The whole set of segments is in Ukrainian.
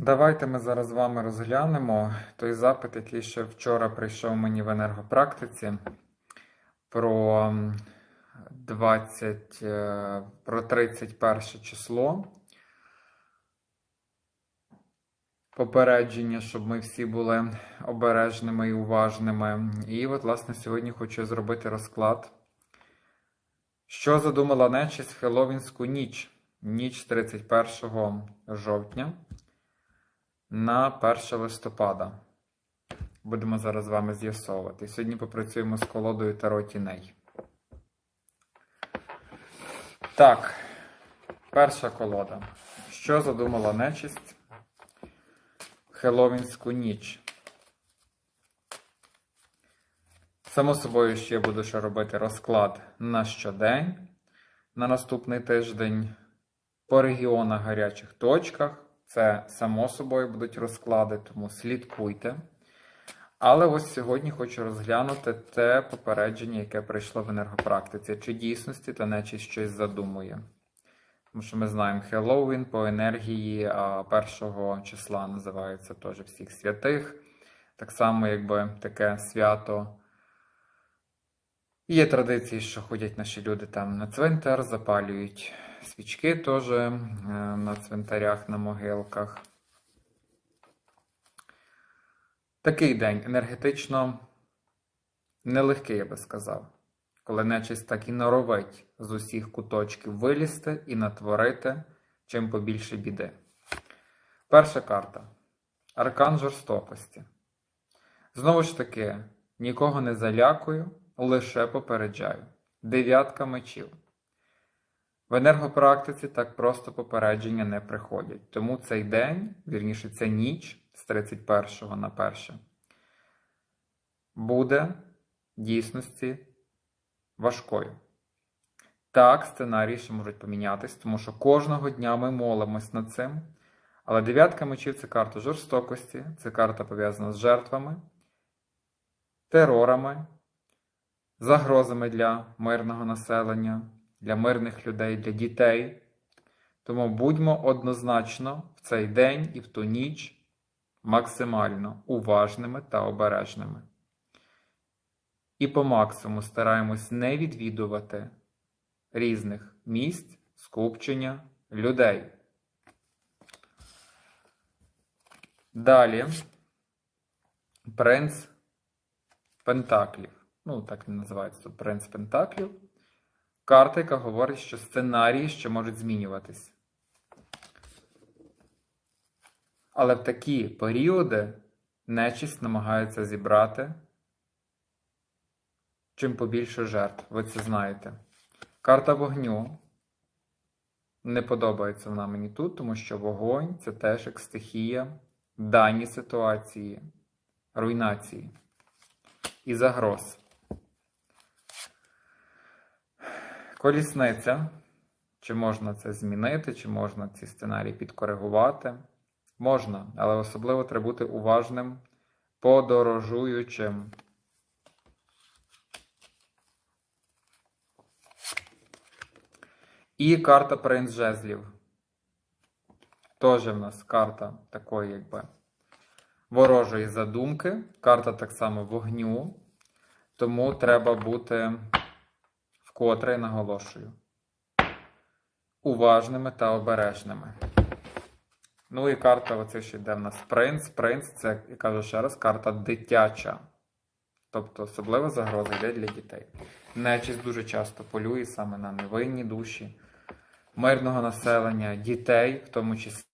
Давайте ми зараз з вами розглянемо той запит, який ще вчора прийшов мені в енергопрактиці про 20, е, про 31 число. Попередження, щоб ми всі були обережними і уважними. І от, власне, сьогодні хочу зробити розклад. Що задумала нечість в Хеллоуінську ніч? Ніч 31 жовтня на 1 листопада. Будемо зараз з вами з'ясовувати. Сьогодні попрацюємо з колодою Таро тіней. Так, перша колода. Що задумала нечисть в Хеллоуінську ніч? Само собою, що я буду ще робити розклад на щодень, на наступний тиждень по регіонах гарячих точках. Це само собою будуть розклади, тому слідкуйте. Але ось сьогодні хочу розглянути те попередження, яке прийшло в енергопрактиці. Чи дійсності та нечість щось задумує. Тому що ми знаємо Хеллоуін по енергії а 1 числа називається теж всіх святих. Так само, якби таке свято. Є традиції, що ходять наші люди там на цвинтар, запалюють свічки теж е, на цвинтарях, на могилках. Такий день енергетично нелегкий, я би сказав, коли нечисть так і норовить з усіх куточків вилізти і натворити чим побільше біди. Перша карта. Аркан жорстокості. Знову ж таки, нікого не залякую, лише попереджаю. Дев'ятка мечів. В енергопрактиці так просто попередження не приходять. Тому цей день, вірніше, ця ніч з 31 на 1 буде в дійсності важкою. Так, сценарії ще можуть помінятись, тому що кожного дня ми молимось над цим. Але дев'ятка мечів це карта жорстокості, це карта пов'язана з жертвами, терорами, загрозами для мирного населення для мирних людей, для дітей. Тому будьмо однозначно в цей день і в ту ніч максимально уважними та обережними. І по максимуму стараємось не відвідувати різних місць скупчення людей. Далі принц Пентаклів. Ну, так він називається принц Пентаклів. Карта, яка говорить, що сценарії ще можуть змінюватись. Але в такі періоди нечисть намагається зібрати чим побільше жертв. Ви це знаєте. Карта вогню не подобається вона мені тут, тому що вогонь це теж як стихія в даній ситуації, руйнації і загроз. Колісниця. Чи можна це змінити, чи можна ці сценарії підкоригувати? Можна, але особливо треба бути уважним, подорожуючим. І карта принц жезлів. Теж в нас карта такої, якби ворожої задумки. Карта так само вогню. Тому треба бути вкотре наголошую. Уважними та обережними. Ну і карта, оце ще йде в нас принц. Принц це, я кажу ще раз, карта дитяча. Тобто особлива загроза йде для дітей. Нечість дуже часто полює саме на невинні душі, мирного населення, дітей, в тому числі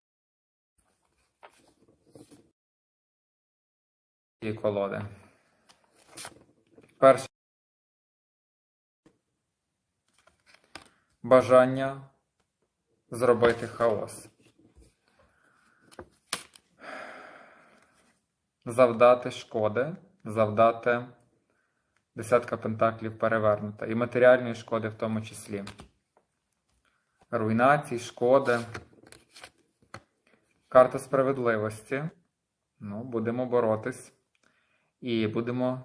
і колоди. Перше. Бажання зробити хаос. Завдати шкоди, завдати десятка пентаклів перевернута. І матеріальної шкоди в тому числі. Руйнації, шкоди. Карта справедливості. Ну, будемо боротись. І будемо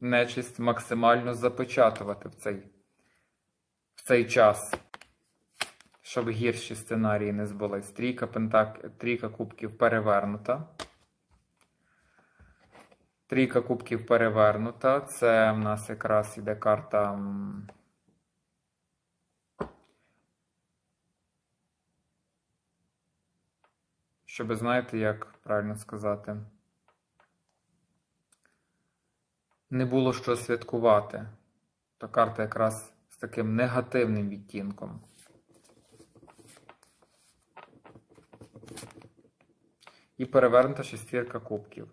нечисть максимально запечатувати в цей, цей час. щоб гірші сценарії не збулись. Трійка, пентак... Трійка кубків перевернута. Трійка кубків перевернута. Це в нас якраз іде карта. Щоб знаєте, як правильно сказати. Не було що святкувати. То карта якраз з таким негативним відтінком. І перевернута шестірка кубків.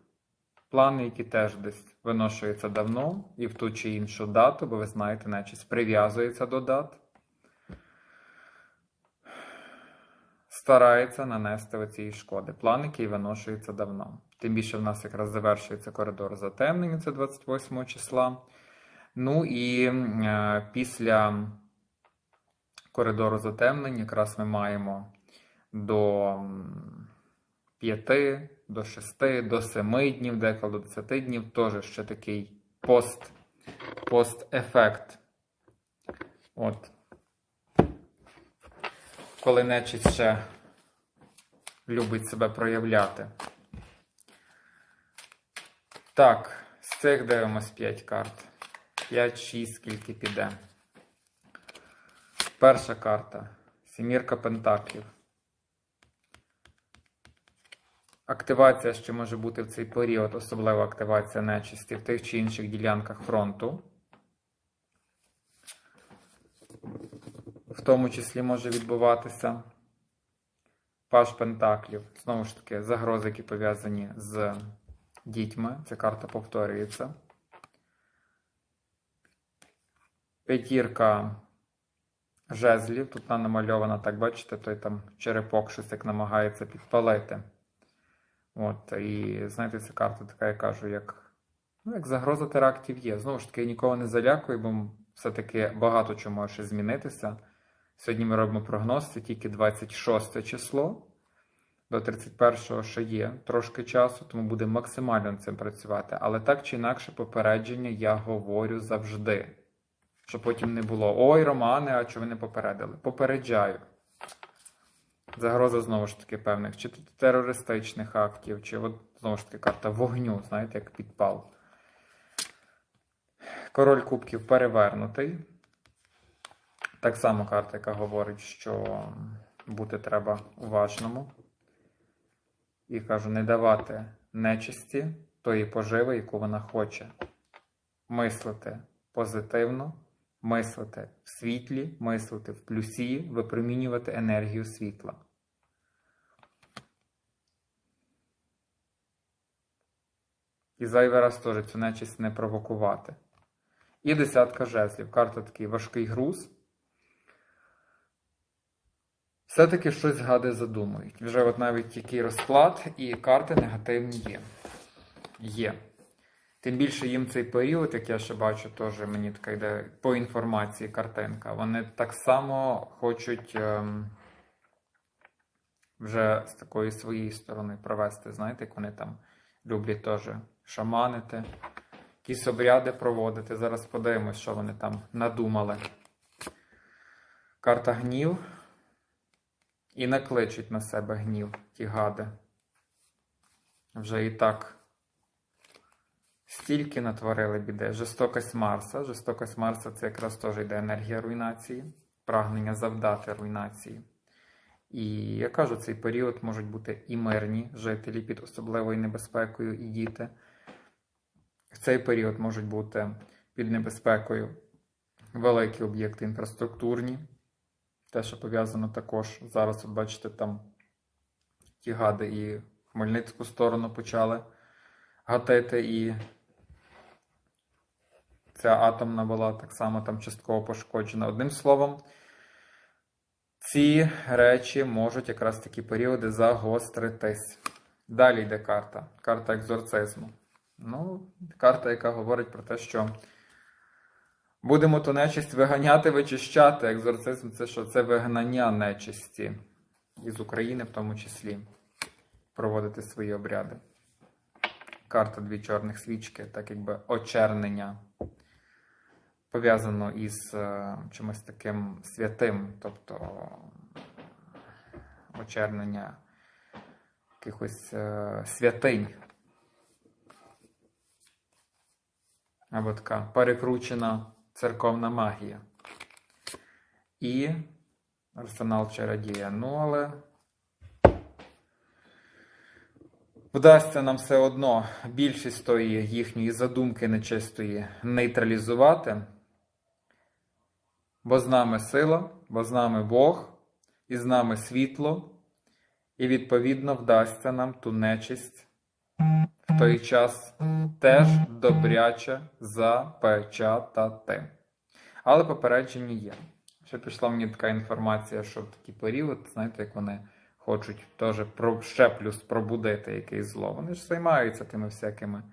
Плани, які теж десь виношуються давно і в ту чи іншу дату, бо ви знаєте, нечість прив'язується до дат. Старається нанести оці шкоди. План, який виношується давно. Тим більше в нас якраз завершується коридор затемнення, це 28 числа. Ну і е, після коридору затемнень якраз ми маємо до 5, до 6, до 7 днів, деколи до 10 днів, теж ще такий пост, пост-ефект. От. Коли нечість ще любить себе проявляти. Так, з цих дивимось 5 карт. 5-6, скільки піде. Перша карта. Сімірка Пентаклів. Активація ще може бути в цей період, особлива активація нечисті в тих чи інших ділянках фронту. В тому числі може відбуватися Паш Пентаклів. Знову ж таки, загрози, які пов'язані з дітьми. Ця карта повторюється. П'ятірка жезлів. Тут вона намальована, так бачите, той там черепок щось як намагається підпалити. От, і знаєте, ця карта така, я кажу, як ну, як загроза терактів є. Знову ж таки, я нікого не залякую, бо все-таки багато чого може змінитися. Сьогодні ми робимо прогноз, це тільки 26 число. До 31-го ще є трошки часу, тому буде максимально над цим працювати. Але так чи інакше, попередження я говорю завжди. Щоб потім не було ой, Романе, а чого ви не попередили? Попереджаю. Загроза знову ж таки певних чи терористичних актів, чи от, знову ж таки карта вогню, знаєте, як підпал. Король кубків перевернутий. Так само карта, яка говорить, що бути треба уважному. І кажу, не давати нечисті тої поживи, яку вона хоче. Мислити позитивно, мислити в світлі, мислити в плюсі, випромінювати енергію світла. І зайвий раз теж цю нечисть не провокувати. І десятка жезлів. Карта такий важкий груз. Все-таки щось гади задумують. Вже от навіть який розклад і карти негативні є. Є. Тим більше їм цей період, як я ще бачу, теж мені така йде по інформації картинка. Вони так само хочуть ем, вже з такої своєї сторони провести. Знаєте, як вони там люблять теж шаманити, якісь обряди проводити. Зараз подивимось, що вони там надумали. Карта гнів. І накличуть на себе гнів ті гади. Вже і так стільки натворили біди. Жорстокость Марса. Жорстокость Марса це якраз теж йде енергія руйнації, прагнення завдати руйнації. І я кажу, цей період можуть бути і мирні жителі під особливою небезпекою і діти. В цей період можуть бути під небезпекою великі об'єкти інфраструктурні. Те, що пов'язано також. Зараз, от бачите, там ті гади і Хмельницьку сторону почали гатити, і ця атомна була так само там частково пошкоджена. Одним словом, ці речі можуть якраз такі періоди загостритись. Далі йде карта. Карта екзорцизму. Ну, карта, яка говорить про те, що. Будемо ту нечисть виганяти, вичищати. Екзорцизм це що? Це вигнання нечисті. Із України в тому числі. Проводити свої обряди. Карта дві чорних свічки, так якби очернення. Пов'язано із е, чимось таким святим. Тобто очернення якихось е, святинь. Або така перекручена церковна магія. І арсенал чародія. Ну, але вдасться нам все одно більшість тої їхньої задумки нечистої нейтралізувати. Бо з нами сила, бо з нами Бог, і з нами світло, і відповідно вдасться нам ту нечисть в той час теж добряче запечатати. Але попередження є. Ще пішла мені така інформація, що в такий період, знаєте, як вони хочуть теж ще плюс пробудити якесь зло. Вони ж займаються тими всякими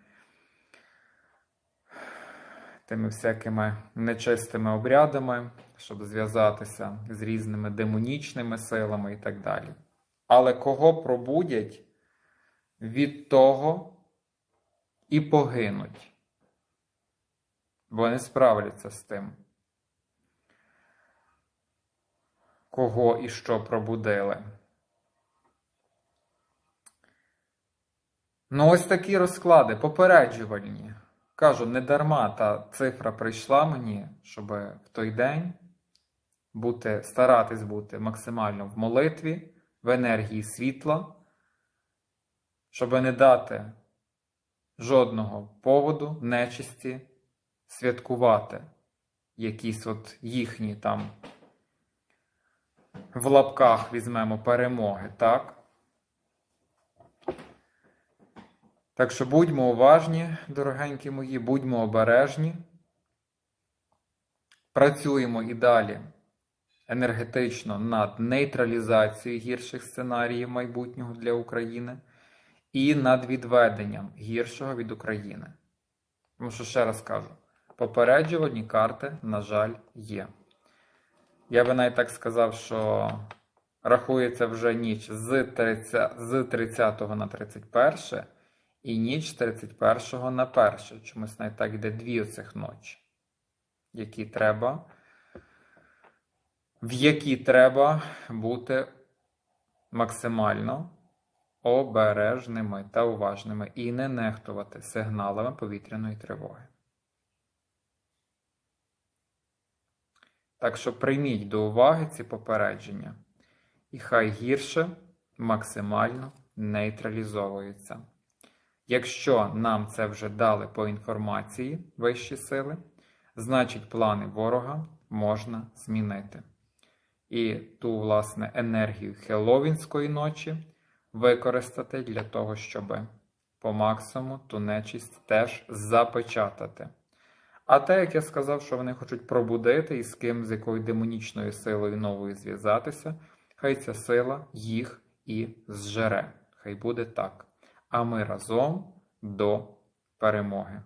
тими всякими нечистими обрядами, щоб зв'язатися з різними демонічними силами і так далі. Але кого пробудять, від того і погинуть, бо не справляться з тим. Кого і що пробудили. Ну, ось такі розклади попереджувальні. Кажу, не дарма та цифра прийшла мені, щоб в той день бути, старатись бути максимально в молитві, в енергії світла, щоб не дати жодного поводу нечисті святкувати якісь от їхні там в лапках візьмемо перемоги, так? Так що будьмо уважні, дорогенькі мої, будьмо обережні. Працюємо і далі енергетично над нейтралізацією гірших сценаріїв майбутнього для України і над відведенням гіршого від України. Тому що, ще раз кажу, попереджувальні карти, на жаль, є. Я би навіть так сказав, що рахується вже ніч з 30, з 30 на 31 і ніч з 31 на 1. Чомусь навіть так йде дві оцих ночі, які треба, в які треба бути максимально обережними та уважними і не нехтувати сигналами повітряної тривоги. Так що прийміть до уваги ці попередження, і хай гірше максимально нейтралізовується. Якщо нам це вже дали по інформації вищі сили, значить плани ворога можна змінити. І ту, власне, енергію Хеловінської ночі використати для того, щоб по максимуму ту нечисть теж запечатати. А те, як я сказав, що вони хочуть пробудити і з ким, з якою демонічною силою новою зв'язатися, хай ця сила їх і зжере. Хай буде так. А ми разом до перемоги.